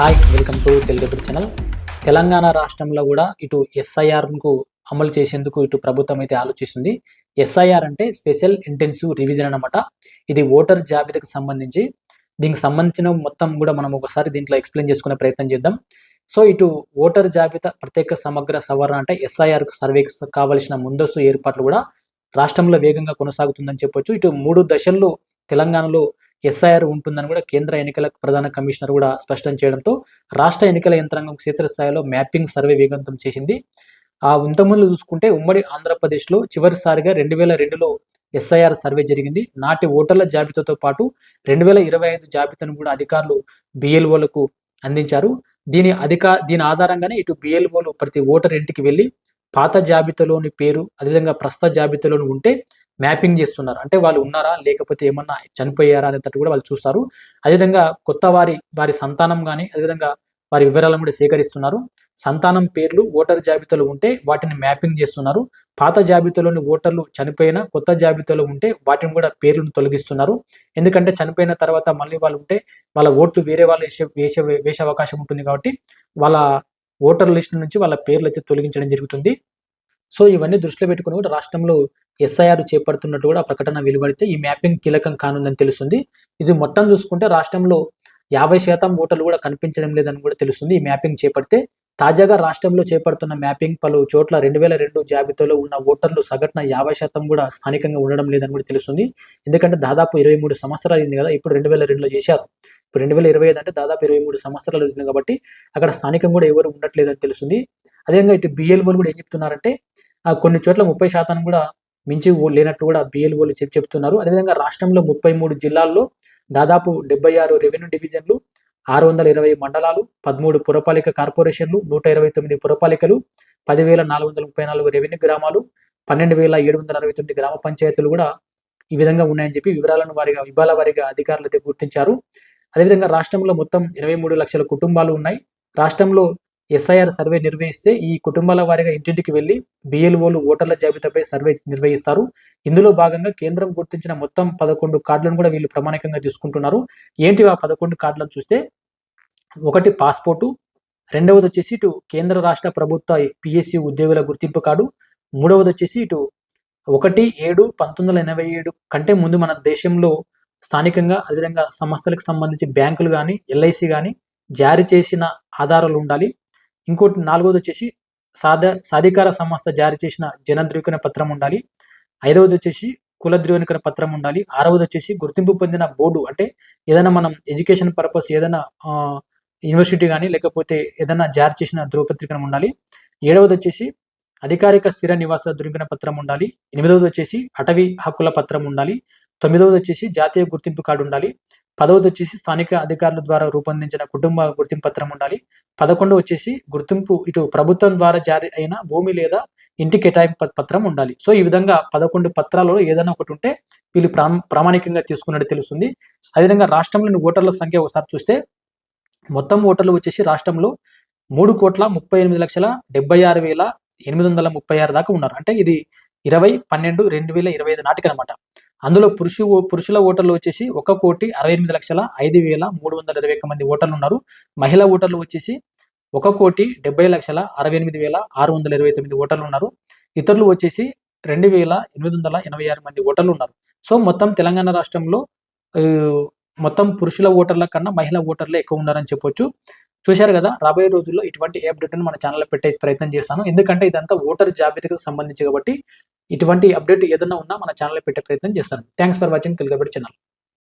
Hi welcome to Telugu channel. Telangana రాష్ట్రంలో కూడా ఇటు ఎస్ఐఆర్కు అమలు చేసేందుకు ఇటు ప్రభుత్వం అయితే ఆలోచిస్తుంది. ఎస్ఐఆర్ అంటే స్పెషల్ ఇంటెన్సివ్ రివిజన్ అన్నమాట. ఇది ఓటర్ జాబితాకు సంబంధించి. దీనికి సంబంధించిన మొత్తం కూడా మనం ఒకసారి దీంట్లో ఎక్స్ప్లెయిన్ చేసుకునే ప్రయత్నం చేద్దాం. సో ఇటు ఓటర్ జాబితా ప్రత్యేక సమగ్ర సవరణ అంటే ఎస్ఐఆర్ సర్వేకి కావలసిన ముందస్తు ఏర్పాట్లు కూడా రాష్ట్రంలో వేగంగా కొనసాగుతుందని చెప్పొచ్చు. ఇటు మూడు దశల్లో తెలంగాణలో ఎస్ఐఆర్ ఉంటుందని కూడా కేంద్ర ఎన్నికల ప్రధాన కమిషనర్ కూడా స్పష్టం చేయడంతో రాష్ట్ర ఎన్నికల యంత్రాంగం క్షేత్రస్థాయిలో మ్యాపింగ్ సర్వే వేగవంతం చేసింది. ఆ ఇంతకుముందు చూసుకుంటే ఉమ్మడి ఆంధ్రప్రదేశ్లో చివరిసారిగా రెండు వేల రెండులో ఎస్ఐఆర్ సర్వే జరిగింది. నాటి ఓటర్ల జాబితాతో పాటు రెండు వేల ఇరవై ఐదు జాబితాను కూడా అధికారులు బిఎల్ఓలకు అందించారు. దీని అధిక దీని ఆధారంగానే ఇటు బిఎల్ఓలు ప్రతి ఓటర్ ఇంటికి వెళ్ళి పాత జాబితాలోని పేరు అదేవిధంగా ప్రస్తుత జాబితాలోని ఉంటే మ్యాపింగ్ చేస్తున్నారు. అంటే వాళ్ళు ఉన్నారా? లేకపోతే ఏమన్నా చనిపోయారా? అనేటట్టు కూడా వాళ్ళు చూస్తారు. అదేవిధంగా కొత్త వారి వారి సంతానం కానీ అదేవిధంగా వారి వివరాలను కూడా సేకరిస్తున్నారు. సంతానం పేర్లు ఓటర్ జాబితాలో ఉంటే వాటిని మ్యాపింగ్ చేస్తున్నారు. పాత జాబితాలోని ఓటర్లు చనిపోయిన కొత్త జాబితాలో ఉంటే వాటిని కూడా పేర్లను తొలగిస్తున్నారు. ఎందుకంటే చనిపోయిన తర్వాత మళ్ళీ వాళ్ళు ఉంటే వాళ్ళ ఓట్లు వేరే వాళ్ళు వేసే వేసే వేసే అవకాశం ఉంటుంది కాబట్టి వాళ్ళ ఓటర్ లిస్ట్ నుంచి వాళ్ళ పేర్లు అయితే తొలగించడం జరుగుతుంది. సో ఇవన్నీ దృష్టిలో పెట్టుకుని కూడా రాష్ట్రంలో ఎస్ఐఆర్ చేపడుతున్నట్టు కూడా ప్రకటన వెలువడితే ఈ మ్యాపింగ్ కీలకం కానుందని తెలుస్తుంది. ఇది మొత్తం చూసుకుంటే రాష్ట్రంలో యాభై శాతం ఓటర్లు కూడా కనిపించడం లేదని కూడా తెలుస్తుంది. ఈ మ్యాపింగ్ చేపడితే తాజాగా రాష్ట్రంలో చేపడుతున్న మ్యాపింగ్ పలు చోట్ల రెండు వేల రెండు జాబితాలో ఉన్న ఓటర్లు సగటున యాభై శాతం కూడా స్థానికంగా ఉండడం లేదని కూడా తెలుస్తుంది. ఎందుకంటే దాదాపు ఇరవై మూడు సంవత్సరాలు అయింది కదా ఇప్పుడు రెండు వేల రెండులో చేశారు. ఇప్పుడు రెండు వేల ఇరవై ఐదు అంటే దాదాపు ఇరవై మూడు సంవత్సరాలు అవుతుంది కాబట్టి అక్కడ స్థానికంగా కూడా ఎవరు ఉండట్లేదని తెలుస్తుంది. అదేవిధంగా ఇటు బిఎల్ఓలు కూడా ఏం చెప్తున్నారంటే కొన్ని చోట్ల ముప్పై శాతం కూడా మించి లేనట్టు కూడా బిఎల్ఓలు చెప్పి చెప్తున్నారు. అదేవిధంగా రాష్ట్రంలో ముప్పై మూడు జిల్లాల్లో దాదాపు డెబ్బై ఆరు రెవెన్యూ డివిజన్లు ఆరు వందల ఇరవై మండలాలు పదమూడు పురపాలిక కార్పొరేషన్లు నూట ఇరవై తొమ్మిది పురపాలికలు పదివేల నాలుగు వందల ముప్పై నాలుగు రెవెన్యూ గ్రామాలు పన్నెండు వేల ఏడు వందల అరవై తొమ్మిది గ్రామ పంచాయతీలు కూడా ఈ విధంగా ఉన్నాయని చెప్పి వివరాలను వారిగా విభాల వారిగా అధికారులు అయితే గుర్తించారు. అదేవిధంగా రాష్ట్రంలో మొత్తం ఇరవై మూడు లక్షల కుటుంబాలు ఉన్నాయి. రాష్ట్రంలో ఎస్ఐఆర్ సర్వే నిర్వహిస్తే ఈ కుటుంబాల వారిగా ఇంటింటికి వెళ్ళి బిఎల్ఓలు ఓటర్ల జాబితాపై సర్వే నిర్వహిస్తారు. ఇందులో భాగంగా కేంద్రం గుర్తించిన మొత్తం పదకొండు కార్డులను కూడా వీళ్ళు ప్రామాణికంగా తీసుకుంటున్నారు. ఏంటి ఆ పదకొండు కార్డులను చూస్తే? ఒకటి పాస్పోర్టు రెండవది వచ్చేసి ఇటు కేంద్ర రాష్ట్ర ప్రభుత్వ పిఎస్సి ఉద్యోగుల గుర్తింపు కార్డు మూడవది వచ్చేసి ఇటు ఒకటి ఏడు పంతొమ్మిది వందల ఎనభై ఏడు కంటే ముందు మన దేశంలో స్థానికంగా అదేవిధంగా సంస్థలకు సంబంధించి బ్యాంకులు కానీ ఎల్ఐసి కానీ జారీ చేసిన ఆధారాలు ఉండాలి. ఇంకోటి నాలుగోది వచ్చేసి సాధ సాధికార సంస్థ జారీ చేసిన జన ధృవీకరణ పత్రం ఉండాలి. ఐదవది వచ్చేసి కుల ధృవీకరణ పత్రం ఉండాలి. ఆరవది వచ్చేసి గుర్తింపు పొందిన బోర్డు అంటే ఏదైనా మనం ఎడ్యుకేషన్ పర్పస్ ఏదైనా యూనివర్సిటీ కానీ లేకపోతే ఏదైనా జారీ చేసిన ధృవపత్రికను ఉండాలి. ఏడవది వచ్చేసి అధికారిక స్థిర నివాస ధృవీకరణ పత్రం ఉండాలి. ఎనిమిదవది వచ్చేసి అటవీ హక్కుల పత్రం ఉండాలి. తొమ్మిదవది వచ్చేసి జాతీయ గుర్తింపు కార్డు ఉండాలి. పదవది వచ్చేసి స్థానిక అధికారుల ద్వారా రూపొందించిన కుటుంబ గుర్తింపు పత్రం ఉండాలి. పదకొండు వచ్చేసి గుర్తింపు ఇటు ప్రభుత్వం ద్వారా జారీ అయిన భూమి లేదా ఇంటి కేటాయింపు పత్రం ఉండాలి. సో ఈ విధంగా పదకొండు పత్రాలలో ఏదైనా ఒకటి ఉంటే వీళ్ళు ప్రామాణికంగా తీసుకున్నట్టు తెలుస్తుంది. అదేవిధంగా రాష్ట్రంలోని ఓటర్ల సంఖ్య ఒకసారి చూస్తే మొత్తం ఓటర్లు వచ్చేసి రాష్ట్రంలో మూడు కోట్ల ముప్పై ఎనిమిది లక్షల డెబ్బై ఆరు వేల ఎనిమిది వందల ముప్పై ఆరు దాకా ఉన్నారు. అంటే ఇది ఇరవై పన్నెండు రెండు వేల ఇరవై ఐదు నాటికి అనమాట అందులో పురుషు పురుషుల ఓటర్లు వచ్చేసి ఒక కోటి అరవై ఎనిమిది లక్షల ఐదు వేల మూడు వందల ఇరవై ఒక్క మంది ఓటర్లు ఉన్నారు. మహిళా ఓటర్లు వచ్చేసి ఒక కోటి డెబ్బై లక్షల అరవై ఎనిమిది వేల ఆరు వందల ఇరవై తొమ్మిది ఓటర్లు ఉన్నారు. ఇతరులు వచ్చేసి రెండు వేల ఎనిమిది వందల ఎనభై ఆరు మంది ఓటర్లు ఉన్నారు. సో మొత్తం తెలంగాణ రాష్ట్రంలో మొత్తం పురుషుల ఓటర్ల కన్నా మహిళా ఓటర్లే ఎక్కువ ఉన్నారని చెప్పొచ్చు. చూశారు కదా రాబోయే రోజుల్లో ఇటువంటి అప్డేట్ను మన ఛానల్లో పెట్టే ప్రయత్నం చేస్తాను. ఎందుకంటే ఇదంతా ఓటర్ జాబితాకు సంబంధించి కాబట్టి ఇటువంటి అప్డేట్ ఏదైనా ఉన్నా మన ఛానల్లో పెట్టే ప్రయత్నం చేస్తాను. Thanks for watching Telugu channel